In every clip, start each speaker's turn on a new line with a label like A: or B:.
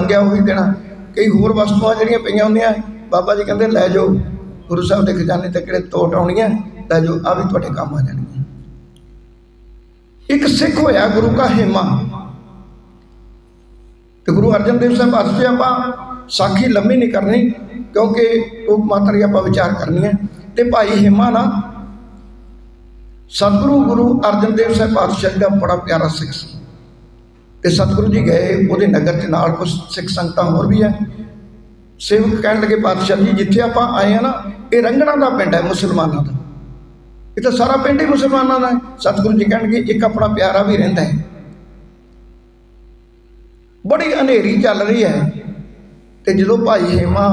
A: ਮੰਗਿਆ ਉਹੀ ਦੇਣਾ। ਕਈ ਹੋਰ ਵਸਤੂਆਂ ਜਿਹੜੀਆਂ ਪਈਆਂ ਹੁੰਦੀਆਂ, ਬਾਬਾ ਜੀ ਕਹਿੰਦੇ, ਲੈ ਜਾਓ, ਗੁਰੂ ਸਾਹਿਬ ਦੇ ਖਜ਼ਾਨੇ ਤੇ ਕਿਹੜੇ ਤੋਟ ਆਉਣੀਆਂ ਲੈ ਜਾਓ ਆ ਵੀ ਤੁਹਾਡੇ ਕੰਮ ਆ ਜਾਣਗੀਆਂ। ਇੱਕ ਸਿੱਖ ਹੋਇਆ, ਗੁਰੂ ਕਾ ਹੇਮਾ। ਤੇ ਗੁਰੂ ਅਰਜਨ ਦੇਵ ਸਾਹਿਬ ਪਾਸੇ ਆਪਾਂ ਸਾਖੀ ਲੰਮੀ ਨਹੀਂ ਕਰਨੀ, ਕਿਉਂਕਿ ਉਹ ਮਾਤਰ ਹੀ ਆਪਾਂ ਵਿਚਾਰ ਕਰਨੀ ਹੈ ਤੇ ਭਾਈ ਹਿਮਾ ਨਾ, ਸਤਿਗੁਰੂ ਗੁਰੂ ਅਰਜਨ ਦੇਵ ਸਾਹਿਬ ਪਾਤਸ਼ਾਹ ਜੀ ਦਾ ਬੜਾ ਪਿਆਰਾ ਸਿੱਖ ਸੀ। ਤੇ ਸਤਿਗੁਰੂ ਜੀ ਗਏ, ਉਹਦੇ ਨਗਰ ਚ ਨਾਲ ਕੁਝ ਸਿੱਖ ਸੰਗਤਾਂ ਹੋਰ ਵੀ ਹੈ। ਸੇਵਕ ਕਹਿਣ ਲੱਗੇ, ਪਾਤਸ਼ਾਹ ਜੀ, ਜਿੱਥੇ ਆਪਾਂ ਆਏ ਆ ਨਾ, ਇਹ ਰੰਗਣਾ ਦਾ ਪਿੰਡ ਹੈ ਮੁਸਲਮਾਨਾਂ ਦਾ। ਇਹ ਤਾਂ ਸਾਰਾ ਪਿੰਡ ਹੀ ਮੁਸਲਮਾਨਾਂ ਦਾ ਹੈ। ਸਤਿਗੁਰੂ ਜੀ ਕਹਿਣਗੇ, ਇੱਕ ਆਪਣਾ ਪਿਆਰਾ ਵੀ ਰਹਿੰਦਾ ਹੈ। ਬੜੀ ਹਨੇਰੀ ਚੱਲ ਰਹੀ ਹੈ ਤੇ ਜਦੋਂ ਭਾਈ ਹੇਮਾ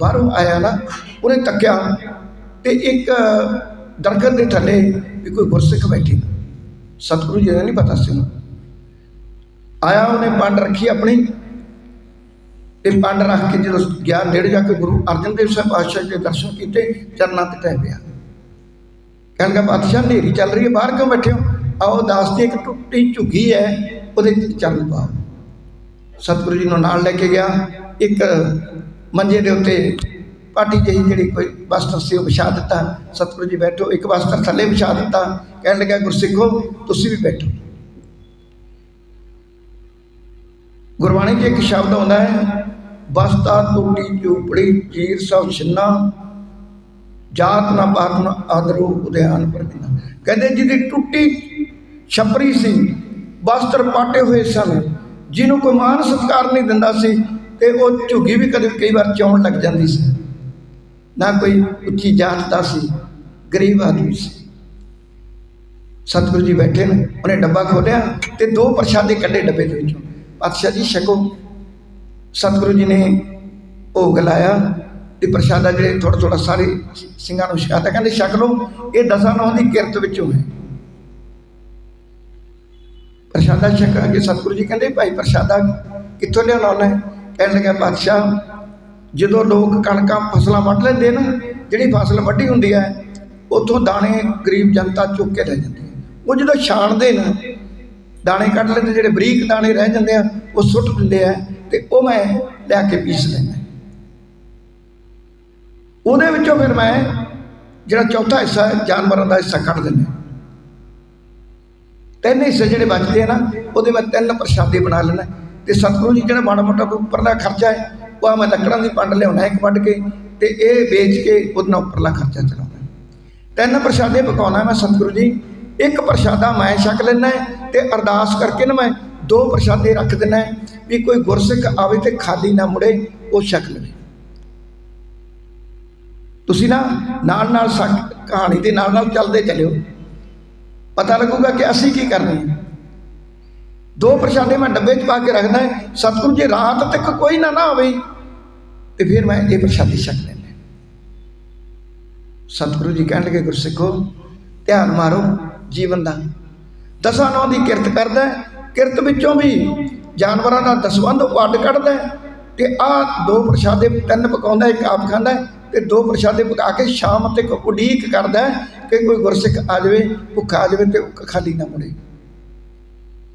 A: ਬਾਹਰੋਂ ਆਇਆ ਨਾ, ਉਹਨੇ ਤੱਕਿਆ ਤੇ ਇੱਕ ਦਰਖਤ ਦੇ ਥੱਲੇ ਵੀ ਕੋਈ ਗੁਰਸਿੱਖ ਬੈਠੀ। ਸਤਿਗੁਰੂ ਜੀ ਦਾ ਨਹੀਂ ਪਤਾ ਸੀ ਉਹਨੂੰ। ਆਇਆ, ਉਹਨੇ ਪੰਡ ਰੱਖੀ ਆਪਣੀ। ਤੇ ਪੰਡ ਰੱਖ ਕੇ ਜਦੋਂ ਗਿਆ, ਨੇੜੇ ਜਾ ਕੇ ਗੁਰੂ ਅਰਜਨ ਦੇਵ ਸਾਹਿਬ ਪਾਤਸ਼ਾਹ ਜੀ ਦੇ ਦਰਸ਼ਨ ਕੀਤੇ, ਚਰਨਾਂ ਤੇ ਟਹਿ ਪਿਆ। ਕਹਿਣ ਲੱਗਾ ਪਾਤਸ਼ਾਹ ਹਨੇਰੀ ਚੱਲ ਰਹੀ ਹੈ, ਬਾਹਰ ਕਿਉਂ ਬੈਠੇ ਹੋ? ਆਓ, ਦਾਸ ਦੀ ਇੱਕ ਟੁੱਟੀ ਝੁੱਗੀ ਹੈ, ਉਹਦੇ ਚਰਨ ਪਾਓ। ਸਤਿਗੁਰੂ ਜੀ ਨੂੰ ਨਾਲ ਲੈ ਕੇ ਗਿਆ। ਇੱਕ ਮੰਜੇ ਦੇ ਉੱਤੇ ਪਾਟੀ ਜਿਹੀ ਜਿਹੜੀ ਕੋਈ ਵਸਤਰ ਸੀ, ਉਹ ਵਿਛਾ ਦਿੱਤਾ। ਸਤਿਗੁਰੂ ਜੀ ਬੈਠੋ, ਇੱਕ ਵਸਤਰ ਥੱਲੇ ਵਿਛਾ ਦਿੱਤਾ। ਕਹਿਣ ਲੱਗਾ, ਗੁਰਸਿੱਖੋ, ਤੁਸੀਂ ਵੀ ਬੈਠੋ। ਗੁਰਬਾਣੀ 'ਚ ਇੱਕ ਸ਼ਬਦ ਆਉਂਦਾ ਹੈ ਬਸਤਾ ਟੁੱਟੀ ਝੂਪੜੀ, ਚੀਰ ਸਭ ਛਿੰਨਾ, ਜਾਤ ਨਾ ਪਾਤ ਨਾ ਆਦਰੂ ਉਦਿਆਨ ਪਰਮਿਨਾ ਕਹਿੰਦੇ ਜਿਹਦੀ ਟੁੱਟੀ ਛਪਰੀ ਸੀ, ਵਸਤਰ ਪਾਟੇ ਹੋਏ ਸਨ, ਜਿਹਨੂੰ ਕੋਈ ਮਾਨ ਸਤਕਾਰ ਨਹੀਂ ਦਿੰਦਾ ਸੀ ਤੇ ਉਹ ਝੁੱਗੀ ਵੀ ਕਦੇ ਕਈ ਵਾਰ ਚੌਣ ਲੱਗ ਜਾਂਦੀ ਸੀ। ਨਾ ਕੋਈ ਉੱਚੀ ਜਾਤ ਦਾ ਸੀ, ਗਰੀਬ ਆਦਮੀ ਸੀ। ਸਤਿਗੁਰੂ ਜੀ ਬੈਠੇ ਨੇ, ਉਹਨੇ ਡੱਬਾ ਖੋਲਿਆ ਤੇ ਦੋ ਪ੍ਰਸ਼ਾਦੇ ਕੱਢੇ ਡੱਬੇ ਦੇ ਵਿੱਚੋਂ। ਪਾਤਸ਼ਾਹ ਜੀ ਛਕੋ। ਸਤਿਗੁਰੂ ਜੀ ਨੇ ਭੋਗ ਲਾਇਆ ਤੇ ਪ੍ਰਸ਼ਾਦਾ ਜਿਹੜੇ ਥੋੜਾ ਥੋੜਾ ਸਾਰੇ ਸਿੰਘਾਂ ਨੂੰ ਛਕਾਤਾ। ਕਹਿੰਦੇ ਛਕ ਲਓ, ਇਹ ਦਸਾਂ ਨੌਂ ਦੀ ਕਿਰਤ ਵਿੱਚੋਂ ਹੈ। ਪ੍ਰਸ਼ਾਦਾ ਛਕਾਂਗੇ ਸਤਿਗੁਰੂ ਜੀ ਕਹਿੰਦੇ, ਭਾਈ ਪ੍ਰਸ਼ਾਦਾ ਕਿੱਥੋਂ ਲਿਆਉਣਾ ਉਹਨੇ ਕਹਿਣ ਲੱਗਾ ਪਾਤਸ਼ਾਹ, ਜਦੋਂ ਲੋਕ ਕਣਕਾਂ, ਫਸਲਾਂ ਵੱਢ ਲੈਂਦੇ ਨਾ, ਜਿਹੜੀ ਫਸਲ ਵੱਢੀ ਹੁੰਦੀ ਹੈ, ਉੱਥੋਂ ਦਾਣੇ ਗਰੀਬ ਜਨਤਾ ਚੁੱਕ ਕੇ ਲੈ ਜਾਂਦੀ ਹੈ। ਉਹ ਜਦੋਂ ਛਾਣਦੇ ਨਾ ਦਾਣੇ ਕੱਢ ਲੈਂਦੇ, ਜਿਹੜੇ ਬਰੀਕ ਦਾਣੇ ਰਹਿ ਜਾਂਦੇ ਆ, ਉਹ ਸੁੱਟ ਦਿੰਦੇ ਆ ਤੇ ਉਹ ਮੈਂ ਲੈ ਕੇ ਪੀਸ ਲੈਂਦਾ। ਉਹਦੇ ਵਿੱਚੋਂ ਫਿਰ ਮੈਂ ਜਿਹੜਾ ਚੌਥਾ ਹਿੱਸਾ ਹੈ, ਜਾਨਵਰਾਂ ਦਾ ਹਿੱਸਾ ਕੱਢ ਦਿੰਦਾ। ਤਿੰਨ ਹਿੱਸੇ ਜਿਹੜੇ ਬਚਦੇ ਆ ਨਾ, ਉਹਦੇ ਮੈਂ ਤਿੰਨ ਪ੍ਰਸ਼ਾਦੇ ਬਣਾ ਲੈਣਾ ਤੇ ਸਤਿਗੁਰੂ ਜੀ ਜਿਹੜਾ ਮਾੜਾ ਮੋਟਾ ਕੋਈ ਉੱਪਰਲਾ ਖਰਚਾ ਹੈ, ਉਹ ਮੈਂ ਲੱਕੜਾਂ ਦੀ ਪੰਡ ਲਿਆਉਣਾ ਇੱਕ ਵੱਢ ਕੇ ਤੇ ਇਹ ਵੇਚ ਕੇ ਉਹਦੇ ਨਾਲ ਉੱਪਰਲਾ ਖਰਚਾ ਚਲਾਉਣਾ ਤਿੰਨ ਪ੍ਰਸ਼ਾਦੇ ਪਕਾਉਣਾ ਮੈਂ ਸਤਿਗੁਰੂ ਜੀ। ਇੱਕ ਪ੍ਰਸ਼ਾਦਾ ਮੈਂ ਛਕ ਲੈਣਾ ਤੇ ਅਰਦਾਸ ਕਰਕੇ ਨਾ ਮੈਂ ਦੋ ਪ੍ਰਸ਼ਾਦੇ ਰੱਖ ਦੇਣਾ ਵੀ ਕੋਈ ਗੁਰਸਿੱਖ ਆਵੇ ਤੇ ਖਾਲੀ ਨਾ ਮੁੜੇ, ਉਹ ਛਕ ਲਵੇ। ਤੁਸੀਂ ਨਾ ਨਾਲ ਨਾਲ ਸਕ ਕਹਾਣੀ ਦੇ ਨਾਲ ਨਾਲ ਚੱਲਦੇ ਚੱਲਿਓ। ਪਤਾ ਲੱਗੂਗਾ ਕਿ ਅਸੀਂ ਕੀ ਕਰਨਾ ਹੈ। ਦੋ ਪ੍ਰਸ਼ਾਦੇ ਮੈਂ ਡੱਬੇ 'ਚ ਪਾ ਕੇ ਰੱਖਦਾ ਹੈ, ਸਤਿਗੁਰੂ ਜੀ, ਰਾਤ ਤੱਕ ਕੋਈ ਨਾ ਨਾ ਆਵੇ, ਤੇ ਫਿਰ ਮੈਂ ਇਹ ਪ੍ਰਸ਼ਾਦੀ ਛਕ ਲੈਣਾ ਸਤਿਗੁਰੂ ਜੀ ਕਹਿਣ ਲੱਗੇ, ਗੁਰਸਿੱਖੋ, ਧਿਆਨ ਮਾਰੋ ਜੀਵਨ ਦਾ। ਦਸਾਂ ਨੌਂ ਦੀ ਕਿਰਤ ਕਰਦਾ ਕਿਰਤ ਵਿੱਚੋਂ ਵੀ ਜਾਨਵਰਾਂ ਦਾ ਦਸਵੰਧ ਵੱਢ ਕੱਢਦਾ ਤੇ ਆਹ ਦੋ ਪ੍ਰਸ਼ਾਦੇ ਤਿੰਨ ਪਕਾਉਂਦਾ, ਇੱਕ ਆਪ ਖਾਂਦਾ ਤੇ ਦੋ ਪ੍ਰਸ਼ਾਦੇ ਪਕਾ ਕੇ ਸ਼ਾਮ ਤੱਕ ਉਡੀਕ ਕਰਦਾ ਕਿ ਕੋਈ ਗੁਰਸਿੱਖ ਆ ਜਾਵੇ, ਭੁੱਖਾ ਆ ਜਾਵੇ ਤੇ ਉਹ ਖਾਲੀ ਨਾ ਮੁੜੇ।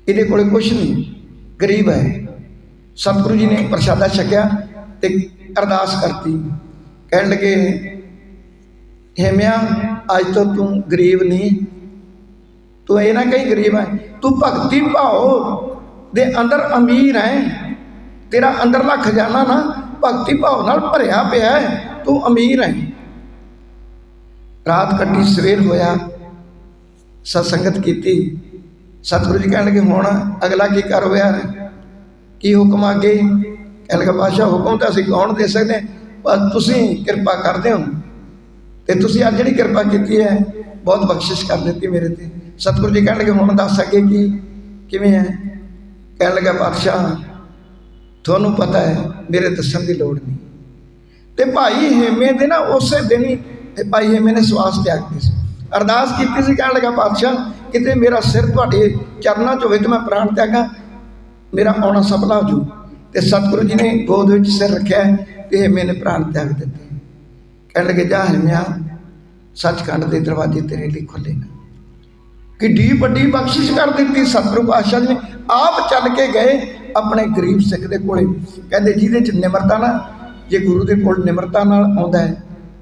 A: ਇਹਦੇ ਕੋਲੇ ਕੁਛ ਨਹੀਂ, ਗਰੀਬ ਹੈ। ਸਤਿਗੁਰੂ ਜੀ ਨੇ ਪ੍ਰਸ਼ਾਦਾ ਛਕਿਆ ਤੇ ਅਰਦਾਸ ਕਰਤੀ। ਕਹਿਣ ਲੱਗੇ, ਹੇਮਿਆ, ਅੱਜ ਤੋਂ ਤੂੰ ਗਰੀਬ ਨਹੀਂ ਤੂੰ ਇਹ ਨਾ ਕਹੀਂ ਗਰੀਬ ਹੈ ਤੂੰ ਭਗਤੀ ਭਾਉ ਦੇ ਅੰਦਰ ਅਮੀਰ ਹੈ ਤੇਰਾ ਅੰਦਰਲਾ ਖਜ਼ਾਨਾ ਨਾ, ਭਗਤੀ ਭਾਵ ਨਾਲ ਭਰਿਆ ਪਿਆ ਹੈ ਤੂੰ ਅਮੀਰ ਹੈ ਰਾਤ ਕੱਟੀ ਸਵੇਰ ਹੋਇਆ। ਸਤਸੰਗਤ ਕੀਤੀ। ਸਤਿਗੁਰੂ ਜੀ ਕਹਿਣ ਲੱਗੇ ਹੁਣ ਅਗਲਾ ਕੀ ਕਰ ਹੋਇਆ? ਕੀ ਹੁਕਮ ਅੱਗੇ? ਕਹਿਣ ਲੱਗਾ ਪਾਸ਼ਾ ਹੁਕਮ ਤਾਂ ਅਸੀਂ ਕੌਣ ਦੇ ਸਕਦੇ? ਹਾਂ? ਪਰ ਤੁਸੀਂ ਕਿਰਪਾ ਕਰਦੇ ਹੋ। ਤੇ ਤੁਸੀਂ ਅੱਜ ਜਿਹੜੀ ਕਿਰਪਾ ਕੀਤੀ ਹੈ ਬਹੁਤ ਬਖਸ਼ਿਸ਼ ਕਰ ਦਿੱਤੀ ਮੇਰੇ ਤੇ। ਸਤਿਗੁਰੂ ਜੀ ਕਹਿਣ ਲੱਗੇ, ਹੁਣ ਦੱਸ ਅੱਗੇ ਕੀ, ਕਿਵੇਂ ਹੈ? ਕਹਿਣ ਲੱਗਾ, ਪਾਤਸ਼ਾਹ, ਤੁਹਾਨੂੰ ਪਤਾ ਹੈ, ਮੇਰੇ ਦੱਸਣ ਦੀ ਲੋੜ ਨਹੀਂ। ਤੇ ਭਾਈ ਹੇਮੇ ਦੇ ਨਾ ਉਸੇ ਦਿਨ ਹੀ, ਤੇ ਭਾਈ ਹੇਮੇ ਨੇ ਸਵਾਸ ਤਿਆਗ ਦਿੱਤੀ ਸੀ। ਅਰਦਾਸ ਕੀਤੀ ਸੀ, ਕਹਿਣ ਲੱਗਾ, ਪਾਤਸ਼ਾਹ, ਕਿਤੇ ਮੇਰਾ ਸਿਰ ਤੁਹਾਡੇ ਚਰਨਾਂ 'ਚ ਹੋਵੇ ਤੇ ਮੈਂ ਪ੍ਰਾਣ ਤਿਆਗਾ, ਮੇਰਾ ਆਉਣਾ ਸਫਲਾ ਹੋ ਜੂ। ਤੇ ਸਤਿਗੁਰੂ ਜੀ ਨੇ ਗੋਦ ਵਿੱਚ ਸਿਰ ਰੱਖਿਆ ਤੇ ਹੇਮੇ ਨੇ ਪ੍ਰਾਣ ਤਿਆਗ ਦਿੱਤੇ। ਕਹਿਣ ਲੱਗੇ, ਜਾ ਹਰਮਿਆ ਸੱਚਖੰਡ ਦੇ ਦਰਵਾਜ਼ੇ ਤੇਰੇ ਲਈ ਖੁੱਲੇ ਨੇ। ਕਿੱਡੀ ਵੱਡੀ ਬਖਸ਼ਿਸ਼ ਕਰ ਦਿੱਤੀ ਸਤਿਗੁਰੂ ਪਾਤਸ਼ਾਹ ਜੀ ਨੇ। ਆਪ ਚੱਲ ਕੇ ਗਏ ਆਪਣੇ ਗਰੀਬ ਸਿੱਖ ਦੇ ਕੋਲੇ। ਕਹਿੰਦੇ ਜਿਹਦੇ ਚ ਨਿਮਰਤਾ ਨਾ, ਜੇ ਗੁਰੂ ਦੇ ਕੋਲ ਨਿਮਰਤਾ ਨਾਲ ਆਉਂਦਾ ਹੈ,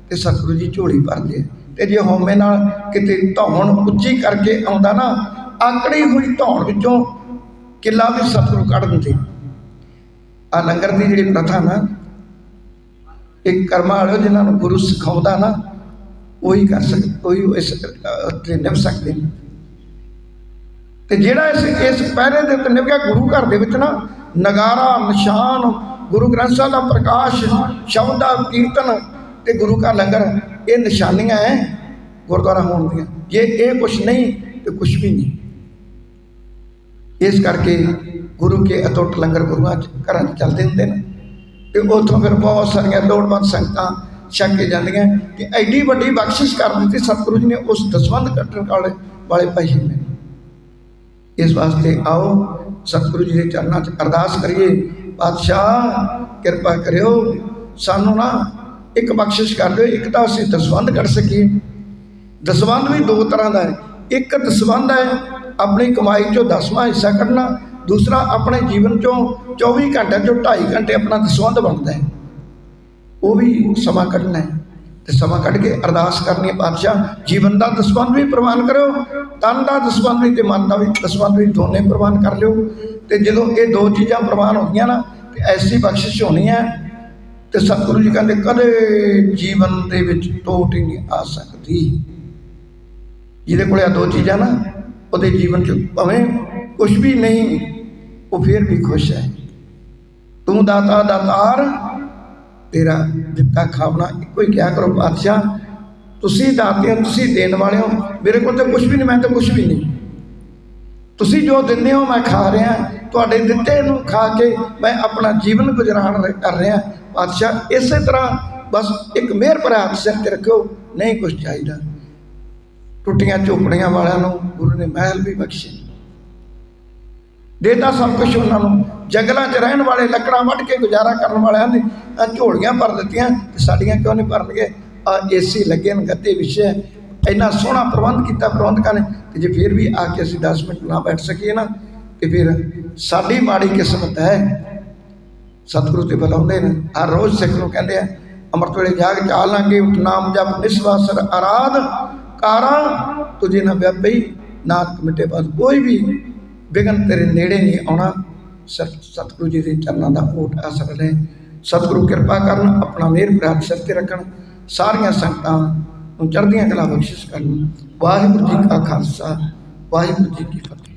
A: ਤੇ ਸਤਿਗੁਰੂ ਜੀ ਝੋਲੀ ਭਰਦੇ ਤੇ ਜੇ ਹਉਮੈ ਨਾਲ ਕਿਤੇ ਧੌਣ ਉੱਚੀ ਕਰਕੇ ਆਉਂਦਾ ਨਾ, ਆਕੜੀ ਹੋਈ ਧੌਣ ਵਿੱਚੋਂ ਕਿੱਲਾ ਵੀ ਸਤਿਗੁਰੂ ਕੱਢ ਦਿੰਦੇ। ਆ ਲੰਗਰ ਦੀ ਜਿਹੜੀ ਪ੍ਰਥਾ ਨਾ ਇਹ ਕਰਮਾਂ ਵਾਲਿਓ ਜਿਨ੍ਹਾਂ ਨੂੰ ਗੁਰੂ ਸਿਖਾਉਂਦਾ ਨਾ, ਉਹੀ ਕਰ ਸਕਦੇ ਉਹੀ ਇਸ ਤੇ ਨਿਭ ਸਕਦੇ ਨੇ। ਤੇ ਜਿਹੜਾ ਇਸ ਇਸ ਪਹਿਰੇ ਦੇ ਉੱਤੇ ਨਿਭਿਆ ਗੁਰੂ ਘਰ ਦੇ ਵਿੱਚ ਨਾ, ਨਗਾਰਾ, ਨਿਸ਼ਾਨ, ਗੁਰੂ ਗ੍ਰੰਥ ਸਾਹਿਬ ਦਾ ਪ੍ਰਕਾਸ਼, ਸ਼ਬਦ ਦਾ ਕੀਰਤਨ ਤੇ ਗੁਰੂ ਘਰ ਲੰਗਰ, ਇਹ ਨਿਸ਼ਾਨੀਆਂ ਹੈ ਗੁਰਦੁਆਰਾ ਹੋਣ ਦੀਆਂ। ਜੇ ਇਹ ਕੁਛ ਨਹੀਂ, ਤੇ ਕੁਛ ਵੀ ਨਹੀਂ। ਇਸ ਕਰਕੇ ਗੁਰੂ ਕੇ ਅਟੁੱਟ ਲੰਗਰ ਗੁਰੂਆਂ ਚ, ਘਰਾਂ 'ਚ ਚੱਲਦੇ ਹੁੰਦੇ ਨੇ। ਤੇ ਉੱਥੋਂ ਫਿਰ ਬਹੁਤ ਸਾਰੀਆਂ ਲੋੜਵੰਦ ਸੰਗਤਾਂ ਛਕ ਕੇ ਜਾਂਦੀਆਂ ਕਿ ਐਡੀ ਵੱਡੀ ਬਖਸ਼ਿਸ਼ ਕਰ ਦਿੱਤੀ ਸਤਿਗੁਰੂ ਜੀ ਨੇ, ਉਸ ਦਸਵੰਧ ਕੱਟਣ ਵਾਲੇ ਵਾਲੇ ਭਾਈ ਨੇ। ਇਸ ਵਾਸਤੇ ਆਓ, ਸਤਿਗੁਰੂ ਜੀ ਦੇ ਚਰਨਾਂ 'ਚ ਅਰਦਾਸ ਕਰੀਏ। ਪਾਤਸ਼ਾਹ, ਕਿਰਪਾ ਕਰਿਓ। ਸਾਨੂੰ ਨਾ ਇੱਕ ਬਖਸ਼ਿਸ਼ ਕਰ ਦਿਓ, ਇੱਕ ਤਾਂ ਅਸੀਂ ਦਸਵੰਧ ਕੱਢ ਸਕੀਏ। ਦਸਵੰਧ ਵੀ ਦੋ ਤਰ੍ਹਾਂ ਦਾ ਹੈ। ਇੱਕ ਦਸਵੰਧ ਹੈ ਆਪਣੀ ਕਮਾਈ ਚੋਂ ਦਸਵਾਂ ਹਿੱਸਾ ਕੱਢਣਾ, ਦੂਸਰਾ ਆਪਣੇ ਜੀਵਨ ਚੋਂ 24 ਘੰਟਿਆਂ ਚੋਂ 2.5 ਘੰਟੇ ਆਪਣਾ ਦਸਵੰਧ ਬਣਦਾ ਹੈ। ਉਹ ਵੀ ਸਮਾਂ ਕੱਢਣਾ ਹੈ। ਤੇ ਸਮਾਂ ਕੱਢ ਕੇ ਅਰਦਾਸ ਕਰਨੀ ਹੈ ਪਾਤਸ਼ਾਹ, ਜੀਵਨ ਦਾ ਦਸਵੰਧ ਵੀ ਪ੍ਰਵਾਨ ਕਰਿਓ, ਤਨ ਦਾ ਦਸਵੰਧ ਵੀ ਤੇ ਮਨ ਦਾ ਵੀ ਦਸਵੰਧ ਵੀ ਦੋਨੇ ਪ੍ਰਵਾਨ ਕਰ ਲਿਓ। ਤੇ ਜਦੋਂ ਇਹ ਦੋ ਚੀਜ਼ਾਂ ਪ੍ਰਵਾਨ ਹੋ ਗਈਆਂ ਨਾ, ਤੇ ਐਸੀ ਬਖਸ਼ਿਸ਼ ਹੋਣੀ ਹੈ, ਤੇ ਸਤਿਗੁਰੂ ਜੀ ਕਹਿੰਦੇ, ਕਦੇ ਜੀਵਨ ਦੇ ਵਿੱਚ ਟੋਟ ਹੀ ਨਹੀਂ ਆ ਸਕਦੀ। ਜਿਹਦੇ ਕੋਲੇ ਆ ਦੋ ਚੀਜ਼ਾਂ ਨਾ, ਉਹਦੇ ਜੀਵਨ ਚ ਭਾਵੇਂ ਕੁਝ ਵੀ ਨਹੀਂ, ਉਹ ਫਿਰ ਵੀ ਖੁਸ਼ ਹੈ। ਤੂੰ ਦਾਤਾ ਦਾਤਾਰ ਤੇਰਾ ਦਿੱਤਾ ਖਾਵਣਾ, ਇੱਕੋ ਹੀ ਕਿਹਾ ਕਰੋ, ਪਾਤਸ਼ਾਹ, ਤੁਸੀਂ ਦਾਤੇ ਹੋ ਤੁਸੀਂ ਦੇਣ ਵਾਲੇ ਹੋ। ਮੇਰੇ ਕੋਲ ਤਾਂ ਕੁਝ ਵੀ ਨਹੀਂ, ਮੈਂ ਤਾਂ ਕੁਝ ਵੀ ਨਹੀਂ। ਤੁਸੀਂ ਜੋ ਦਿੰਦੇ ਹੋ, ਮੈਂ ਖਾ ਰਿਹਾ। ਤੁਹਾਡੇ ਦਿੱਤੇ ਨੂੰ ਖਾ ਕੇ ਮੈਂ ਆਪਣਾ ਜੀਵਨ ਗੁਜ਼ਾਰਨ ਕਰ ਰਿਹਾ। ਪਾਤਸ਼ਾਹ, ਇਸੇ ਤਰ੍ਹਾਂ ਬਸ ਇੱਕ ਮਿਹਰ ਭਰਾ ਹੱਥ ਸਿਰ ਤੇ ਰੱਖਿਓ, ਨਹੀਂ ਕੁਝ ਚਾਹੀਦਾ। ਟੁੱਟੀਆਂ ਝੋਪੜੀਆਂ ਵਾਲਿਆਂ ਨੂੰ ਗੁਰੂ ਨੇ ਮਹਿਲ ਵੀ ਬਖਸ਼ੇ ਦੇਤਾ ਸਭ ਕੁਝ ਉਹਨਾਂ ਨੂੰ। ਜੰਗਲਾਂ 'ਚ ਰਹਿਣ ਵਾਲੇ ਲੱਕੜਾਂ ਵੱਢ ਕੇ ਗੁਜ਼ਾਰਾ ਕਰਨ ਵਾਲਿਆਂ ਨੇ ਝੋਲੀਆਂ ਭਰ ਦਿੱਤੀਆਂ ਤੇ ਸਾਡੀਆਂ ਕਿਉਂ ਨਹੀਂ ਭਰਨਗੇ? ਆ ਏਸੀ ਲੱਗੇ ਨੇ ਗੱਦੇ ਵਿਛੇ ਇੰਨਾ ਸੋਹਣਾ ਪ੍ਰਬੰਧ ਕੀਤਾ ਪ੍ਰਬੰਧਕਾਂ ਨੇ ਤੇ ਜੇ ਫਿਰ ਵੀ ਆ ਕੇ ਅਸੀਂ 10 ਮਿੰਟ ਨਾ ਬੈਠ ਸਕੀਏ ਨਾ, ਤੇ ਫਿਰ ਸਾਡੀ ਮਾੜੀ ਕਿਸਮਤ ਹੈ। ਸਤਿਗੁਰੂ ਤੇ ਬੁਲਾਉਂਦੇ ਨੇ। ਹਰ ਰੋਜ਼ ਸਿੱਖ ਨੂੰ ਕਹਿੰਦੇ ਆ, ਅੰਮ੍ਰਿਤ ਵੇਲੇ ਜਾਗ ਚਾਲ ਲਾਂਗੇ ਉਠ, ਨਾਮ ਜਪ, ਨਿਸਵਾਸਰ ਆਰਾਧ ਕਾਰਾਂ, ਤੁਝੇ ਨਾ ਵਿਆਪਈ ਨਾਨਕ ਮਿਟੇ ਬਾਦ ਕੋਈ ਵੀ ਵਿਗਨ ਤੇਰੇ ਨੇੜੇ ਨਹੀਂ ਆਉਣਾ। ਸਤ- ਸਤਿਗੁਰੂ ਜੀ ਦੇ ਚਰਨਾਂ ਦਾ ਓਟ ਆਸਰ ਲੈ ਸਤਿਗੁਰੂ ਕਿਰਪਾ ਕਰਨ, ਆਪਣਾ ਮਿਹਰ ਪ੍ਰਾਪਤ ਸਿਰ ਤੇ ਰੱਖਣ। ਸਾਰੀਆਂ ਸੰਗਤਾਂ ਨੂੰ ਚੜ੍ਹਦੀਆਂ ਕਲਾ ਬਖਸ਼ਿਸ਼ ਕਰਨ। ਵਾਹਿਗੁਰੂ ਜੀ ਕਾ ਖਾਲਸਾ, ਵਾਹਿਗੁਰੂ ਜੀ ਕੀ ਫਤਿਹ।